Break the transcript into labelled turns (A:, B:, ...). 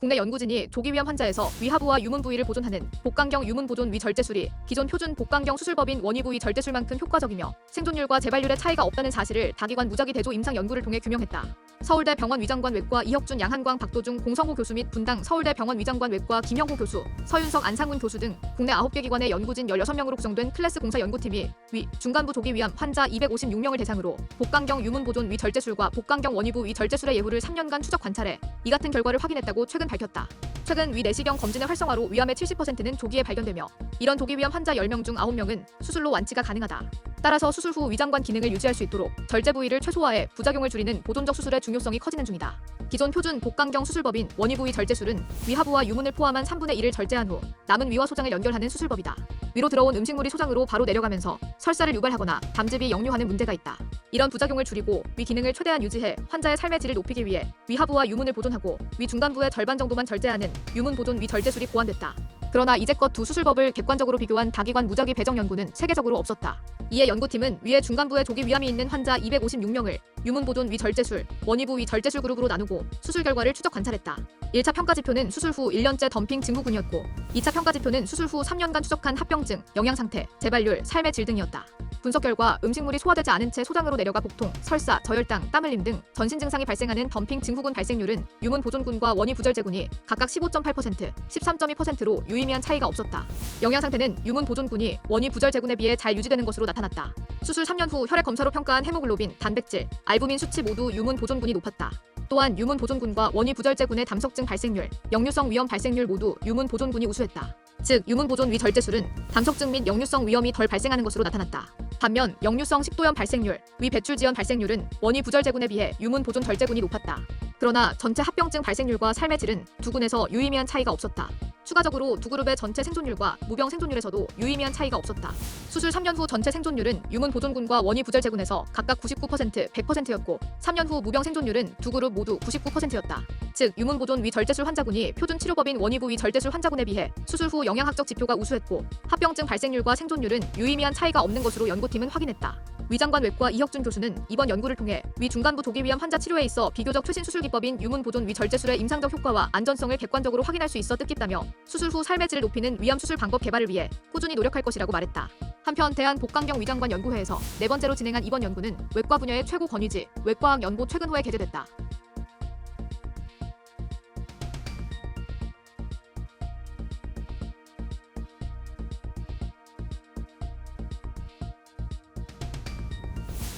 A: 국내 연구진이 조기위암 환자에서 위하부와 유문 부위를 보존하는 복강경 유문 보존 위 절제술이 기존 표준 복강경 수술법인 원위 부위 절제술만큼 효과적이며 생존율과 재발률의 차이가 없다는 사실을 다기관 무작위 대조 임상 연구를 통해 규명했다. 서울대 병원 위장관 외과 이혁준 양한광 박도중 공성호 교수 및 분당 서울대 병원 위장관 외과 김영호 교수 서윤석 안상훈 교수 등 국내 9개 기관의 연구진 16명으로 구성된 클래스 공사 연구팀이 위 중간부 조기 위암 환자 256명을 대상으로 복강경 유문 보존 위 절제술과 복강경 원위부 위 절제술의 예후를 3년간 추적 관찰해 이 같은 결과를 확인했다고 최근 밝혔다. 최근 위 내시경 검진의 활성화로 위암의 70%는 조기에 발견되며 이런 조기 위암 환자 10명 중 9명은 수술로 완치가 가능하다. 따라서 수술 후 위장관 기능을 유지할 수 있도록 절제 부위를 최소화해 부작용을 줄이는 보존적 수술의 중요성이 커지는 중이다. 기존 표준 복강경 수술법인 원위 부위 절제술은 위하부와 유문을 포함한 3분의 1을 절제한 후 남은 위와 소장을 연결하는 수술법이다. 위로 들어온 음식물이 소장으로 바로 내려가면서 설사를 유발하거나 담즙이 역류하는 문제가 있다. 이런 부작용을 줄이고 위 기능을 최대한 유지해 환자의 삶의 질을 높이기 위해 위하부와 유문을 보존하고 위 중간부의 절반 정도만 절제하는 유문 보존 위 절제술이 고안됐다. 그러나 이제껏 두 수술법을 객관적으로 비교한 다기관 무작위 배정 연구는 세계적으로 없었다. 이에 연구팀은 위에 중간부에 조기 위암이 있는 환자 256명을 유문 보존 위 절제술, 원위부 위 절제술 그룹으로 나누고 수술 결과를 추적 관찰했다. 1차 평가 지표는 수술 후 1년째 덤핑 증후군이었고 2차 평가 지표는 수술 후 3년간 추적한 합병증, 영양 상태, 재발률, 삶의 질 등이었다. 분석 결과 음식물이 소화되지 않은 채 소장으로 내려가 복통, 설사, 저혈당, 땀 흘림 등 전신 증상이 발생하는 덤핑 증후군 발생률은 유문 보존군과 원위 부절제군이 각각 15.8%, 13.2%로 유의미한 차이가 없었다. 영양 상태는 유문 보존군이 원위 부절제군에 비해 잘 유지되는 것으로 나타났다. 수술 3년 후 혈액 검사로 평가한 헤모글로빈, 단백질, 알부민 수치 모두 유문 보존군이 높았다. 또한 유문 보존군과 원위 부절제군의 담석증 발생률, 역류성 위험 발생률 모두 유문 보존군이 우수했다. 즉 유문 보존 위 절제술은 담석증 및 역류성 위험이 덜 발생하는 것으로 나타났다. 반면 역류성 식도염 발생률, 위 배출 지연 발생률은 원위 부절제군에 비해 유문 보존 절제군이 높았다. 그러나 전체 합병증 발생률과 삶의 질은 두 군에서 유의미한 차이가 없었다. 추가적으로 두 그룹의 전체 생존율과 무병 생존율에서도 유의미한 차이가 없었다. 수술 3년 후 전체 생존율은 유문 보존군과 원위 부절제군에서 각각 99%, 100%였고 3년 후 무병 생존율은 두 그룹 모두 99%였다. 즉 유문 보존 위 절제술 환자군이 표준 치료법인 원위부 위 절제술 환자군에 비해 수술 후 영양학적 지표가 우수했고 합병증 발생률과 생존율은 유의미한 차이가 없는 것으로 연구팀은 확인했다. 위장관 외과 이혁준 교수는 이번 연구를 통해 위 중간부 조기위암 환자 치료에 있어 비교적 최신 수술 기법인 유문 보존 위 절제술의 임상적 효과와 안전성을 객관적으로 확인할 수 있어 뜻깊다며 수술 후 삶의 질을 높이는 위암 수술 방법 개발을 위해 꾸준히 노력할 것이라고 말했다. 한편 대한 복강경 위장관 연구회에서 네 번째로 진행한 이번 연구는 외과 분야의 최고 권위지 외과학 연구 최근호에 게재됐다.